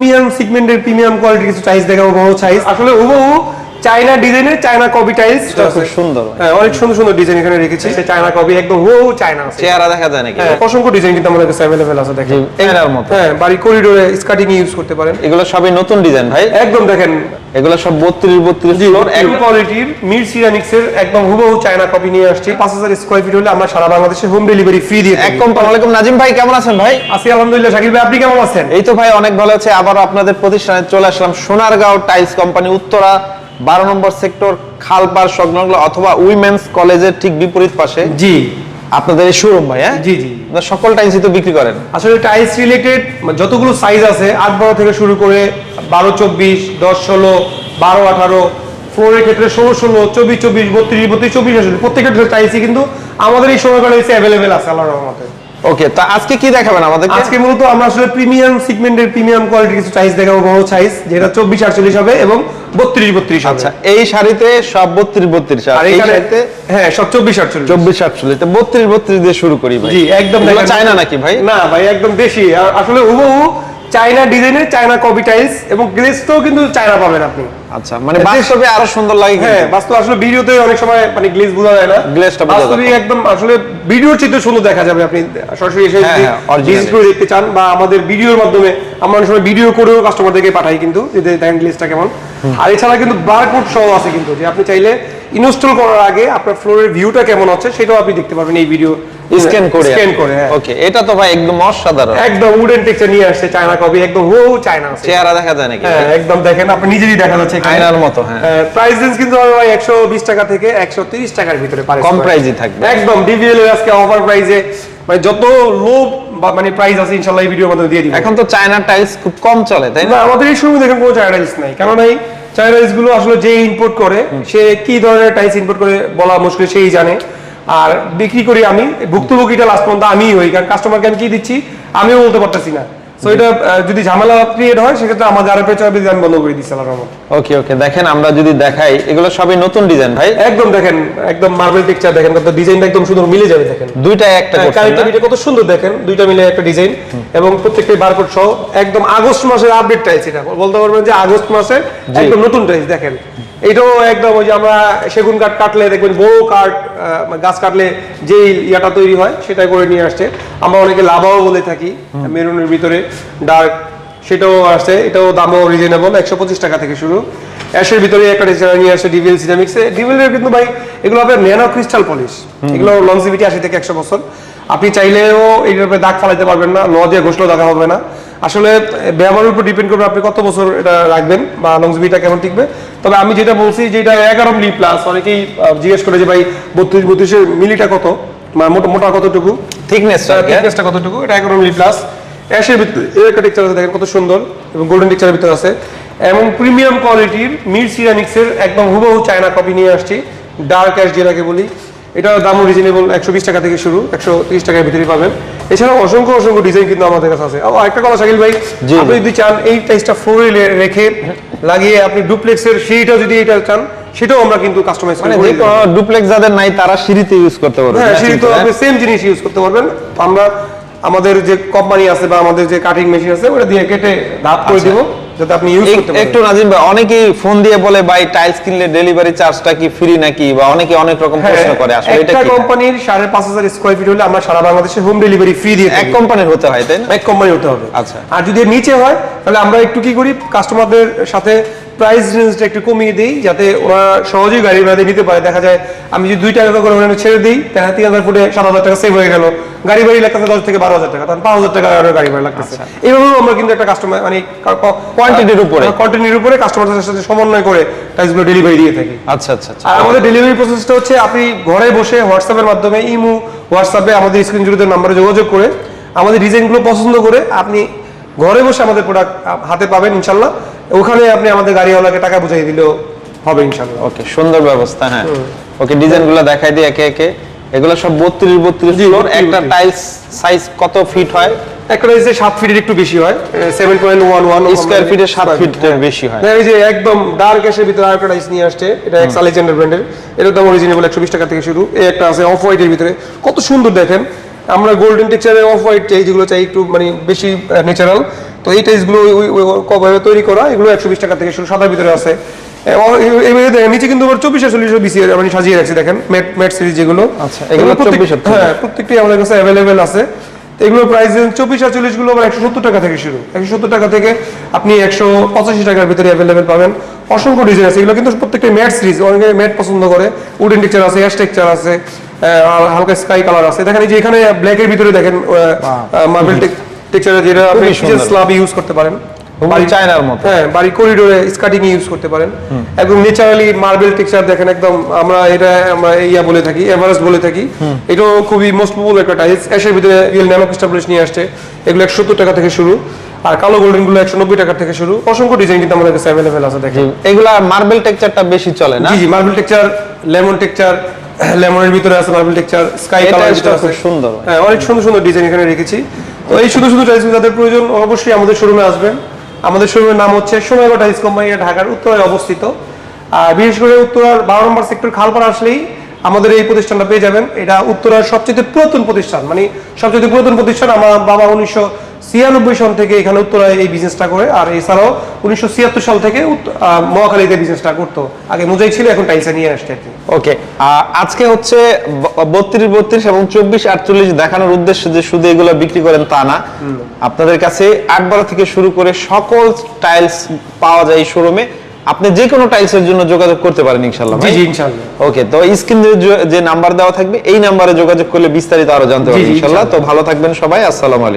Premium সিগমেন্টের premium কোয়ালিটির কিছু size দেখাবো বড় সাইজ আসলে হুবহু চায়না ডিজাইনের চায়না কপি টাইলস সুন্দর হ্যাঁ অনেক সুন্দর সুন্দর ডিজাইন এখানে রেখেছি। সে চায়না কপি একদম হুবহু চায়না আছে। চেহারা দেখা যায় নাকি? হ্যাঁ অসংখ্য ডিজাইন কিন্তু আমাদের কাছে অ্যাভেলেবেল আছে দেখেন। চেহারার মতো। হ্যাঁ বাড়ি করিডোরে স্কার্টিং ইউজ করতে পারেন। এগুলো সবই নতুন ডিজাইন ভাই। একদম দেখেন। এগুলো সব বত্রিশ বত্রিশ ফ্লোর এক কোয়ালিটির মির সিরামিক্স এর একদম হুবহু চায়না কপি নিয়ে আসছি। পাঁচ হাজার স্কোয়ার ফিট হলে আমরা সারা বাংলাদেশে হোম ডেলিভারি ফ্রি দিয়ে থাকি। একদম আলাইকুম নাজিম ভাই কেমন আছেন ভাই? আছি আলহামদুলিল্লাহ শাকিব ভাই আপনি কেমন আছেন? এই তো ভাই অনেক ভালো আছে। আবার আপনাদের প্রতিষ্ঠানে চলে আসলাম সোনারগাঁও টাইলস কোম্পানি উত্তরা বারো নম্বর সেক্টর খালপার সংলগ্ন অথবা উইমেন্স কলেজের ঠিক বিপরীত পাশে। জি। আপনাদের এই শোরুম ভাই হ্যাঁ? জি জি। আপনারা সকল টাইলসই তো বিক্রি করেন। আসলে টাইলস রিলেটেড যতগুলো সাইজ আছে আট বারো থেকে শুরু করে বারো চব্বিশ দশ ষোলো বারো আঠারো ফ্লোরের ক্ষেত্রে ষোলো ষোলো চব্বিশ চব্বিশ বত্রিশ বত্রিশ চব্বিশ আসলে প্রত্যেকটা টাইলসই কিন্তু আমাদের এই সময় টাইলসে অ্যাভেলেবেল আছে আল্লাহর রহমতে। ওকে তা আজকে কি দেখাবেন আমাদের আজকে মূলত আমরা আসলে প্রিমিয়াম সেগমেন্টের প্রিমিয়াম কোয়ালিটির কিছু সাইজ দেখাবো বড় সাইজ যেটা চব্বিশ আটচল্লিশ হবে এবং বত্রিশ বত্রিশ আচ্ছা এই শাড়িতে সব বত্রিশ বত্রিশ আর আর এই শাড়িতে? হ্যাঁ সব চব্বিশ আটচল্লিশ। চব্বিশ আটচল্লিশ তো বত্রিশ বত্রিশ দিয়ে শুরু করি ভাই। জি একদম চায় না নাকি ভাই? না ভাই একদম দেশি। আসলে হুবহু চায়না ডিজাইনের চায়না কপি টাইলস এবং গ্লেসটাও কিন্তু চায়না পাবেন আপনি আচ্ছা মানে বাস্তবে আরও সুন্দর লাগে হ্যাঁ। বাস্তব আসলে ভিডিওতে অনেক সময় মানে গ্লেজ বোঝা যায় না Glaze বোঝা যাবে। একদম আসলে ভিডিওর চিত্র সুন্দর দেখা যাবে আপনি সরাসরি এসে হ্যাঁ, যদি হ্যাঁ। ভিজিট করে দেখতে চান বা আমাদের ভিডিওর মাধ্যমে আমরা অনেক সময় ভিডিও করেও কাস্টমারদেরকে পাঠাই কিন্তু যে দেখেন গ্লেজটা কেমন আর এছাড়া কিন্তু বারকোড সহ আছে কিন্তু যে আপনি চাইলে ইনস্টল করার আগে আপনার ফ্লোরের ভিউটা কেমন হচ্ছে সেটাও আপনি দেখতে পারবেন এই ভিডিও স্ক্যান করে স্ক্যান করে হ্যাঁ। ওকে এটা তো ভাই একদম অসাধারণ। একদম উডেন টেক্সচার নিয়ে আসছে চায়না কপি একদম হো চায়না আছে। চেহারা দেখা যায় নাকি? হ্যাঁ একদম দেখেন আপনি নিজেরই দেখা যাচ্ছে আয়নার মতো, হ্যাঁ। প্রাইস রেঞ্জ কিন্তু হবে ভাই একশো বিশ টাকা থেকে একশো তিরিশ টাকার ভিতরে পারে কম প্রাইজে থাকবে। একদম ডিভিএল এর আজকে অফার প্রাইসে মানে যত লো মানে প্রাইস আছে ইনশাল্লাহ এই ভিডিওর মধ্যে দিয়ে দিব। এখন তো চায়না টাইলস খুব কম চলে তাই না? না আমাদের এই সময় দেখেন কোনো চায়না টাইলস নাই। কেন নাই চায়না টাইলসগুলো আসলে যে ইম্পোর্ট করে সে কি ধরনের টাইলস ইম্পোর্ট করে বলা মুশকিল সেই জানে। আর বিক্রি করি আমি ভুক্তভোগীটা লাস্ট পর্যন্ত আমিই হই কারণ কাস্টমারকে আমি কি দিচ্ছি? আমিও বলতে পারতেছি না। সো এটা যদি ঝামেলা ক্রিয়েট হয় সেক্ষেত্রে আমাদের আরও পেছনে আমি বন্ধ করে দিচ্ছি আল্লাহর রহমতে। ওকে ওকে দেখেন আমরা যদি দেখাই এগুলো সবই নতুন ডিজাইন ভাই। একদম দেখেন একদম মার্বেল টেক্সচার দেখেন কত ডিজাইনটা একদম সুন্দর মিলে যাবে দেখেন। দুইটা একটা কারেন্টটা ভিডিও কত সুন্দর দেখেন দুইটা মিলে একটা ডিজাইন এবং প্রত্যেকটা বারকোড সহ একদম আগস্ট মাসের আপডেট টাইস এটা। বলতে পারবেন যে আগস্ট একদম নতুন টাইস দেখেন। এটাও একদম ওই যে আমরা সেগুন কাঠ কাটলে দেখবেন বড় কাঠ গাছ কাটলে যে ইয়াটা তৈরি হয় সেটা করে নিয়ে আসছে। আমরা অনেকে লাভাও বলে থাকি মেরুনের ভিতরে ডার্ক সেটাও আসছে এটাও দামও রিজনেবল একশো পঁচিশ টাকা থেকে শুরু। অ্যাশের ভিতরে একটা ডিজাইন নিয়ে আসছে ডিভিএল সিনামিক্সে ডিভিএল কিন্তু ভাই এগুলো হবে ন্যানো ক্রিস্টাল পলিশ এগুলো লংজিভিটি আশি থেকে একশো বছর। আপনি চাইলেও উপরে দাগ ফালাইতে পারবেন না ল দিয়ে ঘষলেও দেখা হবে না। আসলে ব্যবহারের উপর ডিপেন্ড করবে আপনি কত বছর এটা রাখবেন বা লংজিভিটা কেমন টিকবে। তবে আমি যেটা বলছি যে এটা এগারো মিলি প্লাস অনেকেই জিজ্ঞেস করে যে ভাই বত্রিশ বত্রিশের মিলিটা কত? মোটা মোটা কতটুকু? থিকনেসটা থিকনেসটা কতটুকু? এটা এগারো মিলি প্লাস অ্যাশের ভিতরে এর একটা টেক্সচার আছে দেখেন কত সুন্দর এবং গোল্ডেন টেক্সচারের ভিতরে আছে। এবং প্রিমিয়াম কোয়ালিটির মির সিরামিক্সের একদম হুবহু চায়না কপি নিয়ে আসছি ডার্ক অ্যাশ যেটাকে বলি। এটার দামও রিজনেবল একশো বিশ টাকা থেকে শুরু একশো তিরিশ টাকার ভিতরে পাবেন। এছাড়াও অসংখ্য অসংখ্য ডিজাইন কিন্তু আমাদের কাছে আছে। একটা কথা শাকিল ভাই আপনি যদি চান এই টাইসটা ফ্লোরে রেখে লাগিয়ে আপনি ডুপ্লেক্সের সিঁড়িটা যদি এটা চান সেটাও আমরা কিন্তু কাস্টমাইজ মানে যে ডুপ্লেক্স যাদের নাই তারা সিঁড়িতে ইউজ করতে পারবে। হ্যাঁ না সিঁড়ি তো হ্যাঁ? আপনি সেম জিনিস ইউজ করতে পারবেন। আমরা আমাদের যে কোম্পানি আছে বা আমাদের যে কাটিং মেশিন আছে ওটা দিয়ে কেটে ধাপ করে দিব। যাতে আপনি ইউজ করতে পারেন। একটু নাজিম ভাই অনেকেই ফোন দিয়ে বলে ভাই টাইলস কিনলে ডেলিভারি চার্জটা কি ফ্রি নাকি? বা অনেকে অনেক রকম প্রশ্ন করে আসলে এটা হ্যাঁ, একটা কি কোম্পানির সাড়ে পাঁচ হাজার স্কোয়ার ফিট হলে আমরা সারা বাংলাদেশে হোম ডেলিভারি ফ্রি দিয়ে এক কোম্পানির হতে হয় তাই না? এক কোম্পানি হতে হবে। আচ্ছা। আর যদি নিচে হয় তাহলে আমরা একটু কি করি? কাস্টমারদের সাথে প্রাইস রেঞ্জটা একটু কমিয়ে দিই যাতে ওরা সহজেই গাড়ি ভাড়া নিতে পারে। দেখা যায় আমি যদি দুই টাকা করে ওখানে ছেড়ে দিই তাহলে তিন হাজার ফুটে সাত হাজার টাকা সেভ হয়ে গেল। গাড়ি বাড়ি লাগতেছে দশ থেকে বারো হাজার টাকা তখন পাঁচ হাজার টাকা আর গাড়ি ভাড়া লাগতেছে। এইভাবেও আমরা কিন্তু একটা কাস্টমার মানে Quantity-র উপরে। কোয়ান্টিটির উপরে কাস্টমারদের সাথে সমন্বয় করে টাইসগুলো ডেলিভারি দিয়ে থাকি। আচ্ছা আচ্ছা আচ্ছা। আর আমাদের ডেলিভারি প্রসেসটা হচ্ছে আপনি ঘরে বসে হোয়াটসঅ্যাপের মাধ্যমে ইমো হোয়াটসঅ্যাপে আমাদের স্ক্রিন জুড়ে নাম্বারে যোগাযোগ করে আমাদের ডিজাইনগুলো পছন্দ করে আপনি ঘরে বসে আমাদের প্রোডাক্ট হাতে পাবেন ইনশাল্লাহ। ওখানে আপনি আমাদের গাড়িওয়ালাকে টাকা বুঝাই দিলেও হবে ইনশাল্লাহ। ওকে সুন্দর ব্যবস্থা হ্যাঁ। ওকে ডিজাইনগুলো দেখাই দিই একে একে। এগুলো সব বত্রিশ বত্রিশ ফ্লোর একটা টাইলস সাইজ কত ফিট হয়? একটা রয়েছে সাত ফিটের একটু বেশি হয় seven point one one square ফিটে সাত ফিট বেশি হয়। এই যে একদম ডার্ক এসের ভিতরে আরেকটা টাইস নিয়ে আসছে এটা এক্স আলেকজান্ডার ব্র্যান্ডের এটার দাম অরিজিনেবল একশো বিশ টাকা থেকে শুরু। এই একটা আছে অফ হোয়াইটের ভিতরে। কত সুন্দর দেখেন। আমরা গোল্ডেন টেক্সচারে অফ হোয়াইট চাই যেগুলো চাই একটু মানে বেশি ন্যাচারাল তো এই টাইলসগুলো কভাবে তৈরি করা এগুলো একশো বিশ টাকা থেকে শুরু সাদার ভিতরে আছে। এবারে দেখেন নিচে কিন্তু চব্বিশ চল্লিশ বিসি আমি সাজিয়ে রাখছি দেখেন ম্যাট ম্যাট সিরিজ যেগুলো। আচ্ছা, এগুলো প্রত্যেক- 24 এর হ্যাঁ প্রত্যেকটি আমাদের কাছে অ্যাভেলেবেল আছে। প্রাইস চব্বিশ আর চল্লিশগুলো আবার একশো সত্তর টাকা থেকে শুরু। একশো সত্তর টাকা থেকে আপনি একশো পঁচাশি টাকার ভিতরে অ্যাভেলেবেল পাবেন। অসংখ্য ডিজাইন আছে এগুলো কিন্তু প্রত্যেকটা ম্যাট সিরিজ অনেকে ম্যাট পছন্দ করে। উডেন টেক্সচার আছে অ্যাশ টেক্সচার আছে। হালকা স্কাই কালার আছে। দেখেন এই যে এখানে ব্ল্যাকের ভিতরে দেখেন মার্বেল টেক্সচার যেটা আপনি। স্লাব ইউজ করতে পারেন। বাড়ি চায়নার মতো। হ্যাঁ বাড়ি করিডোরে স্কাটিং ইউজ করতে পারেন। একদম ন্যাচারালি মার্বেল টেক্সচার দেখেন একদম আমরা এটা আমরা ইয়া বলে থাকি এভারেস্ট বলে থাকি। এটাও খুবই মোস্ট পপুলার একটা টাইলস এসের ভিতরে রিয়েল ন্যানো ক্রিস্টাল নিয়ে আসছে। এগুলো একশো সত্তর টাকা থেকে শুরু। আর কালো গোল্ডেনগুলো একশো নব্বই টাকা থেকে শুরু। অসংখ্য ডিজাইন কিন্তু আমাদের কাছে অ্যাভেলেবেল আছে দেখেন। এগুলা মার্বেল টেক্সচারটা বেশি চলে না? জি মার্বেল টেক্সচার লেমন টেক্সচার লেমনের ভিতরে আছে মার্বেল টেক্সচার স্কাই কালার টাইলসটা খুব সুন্দর। হ্যাঁ। অনেক সুন্দর সুন্দর ডিজাইন এখানে রেখেছি। তো এই শুধু শুধু টাইলস যাদের প্রয়োজন অবশ্যই আমাদের শোরুমে আসবেন। আমাদের শোরুমের নাম হচ্ছে সোনাগা টাইলস কোম্পানি এটা ঢাকার উত্তরায় অবস্থিত। আর বিশেষ করে উত্তরার বারো নম্বর সেক্টর খালপাড়া আসলেই আমাদের এই প্রতিষ্ঠানটা পেয়ে যাবেন। এটা উত্তরার সবচেয়ে পুরাতন প্রতিষ্ঠান মানে সবচেয়ে পুরাতন প্রতিষ্ঠান আমার বাবা উনিশশো ছিয়ানব্বই সাল থেকে এখানে উত্তরায় এই বিজনেসটা করে আর এছাড়াও উনিশশো ছিয়াত্তর সাল থেকে মহাখালীতে বিজনেসটা করতো। আগে মোজাই ছিল এখন টাইলসে নিয়ে আসছে আর কি। ওকে আজকে হচ্ছে বত্রিশ বত্রিশ এবং চব্বিশ আটচল্লিশ দেখানোর উদ্দেশ্যে যে শুধু এগুলো বিক্রি করেন তা না। আপনাদের কাছে আটবারো থেকে শুরু করে সকল টাইলস পাওয়া যায় এই শোরুমে। আপনি যে কোনো টাইলসের জন্য যোগাযোগ করতে পারেন ইনশাল্লাহ জি ইনশাল্লাহ ওকে তো স্ক্রিনে যে নাম্বার দেওয়া থাকবে এই নাম্বারে যোগাযোগ করলে বিস্তারিত আরও জানতে পারবেন জি, ইনশাল্লাহ তো ভালো থাকবেন সবাই আসসালামু আলাইকুম।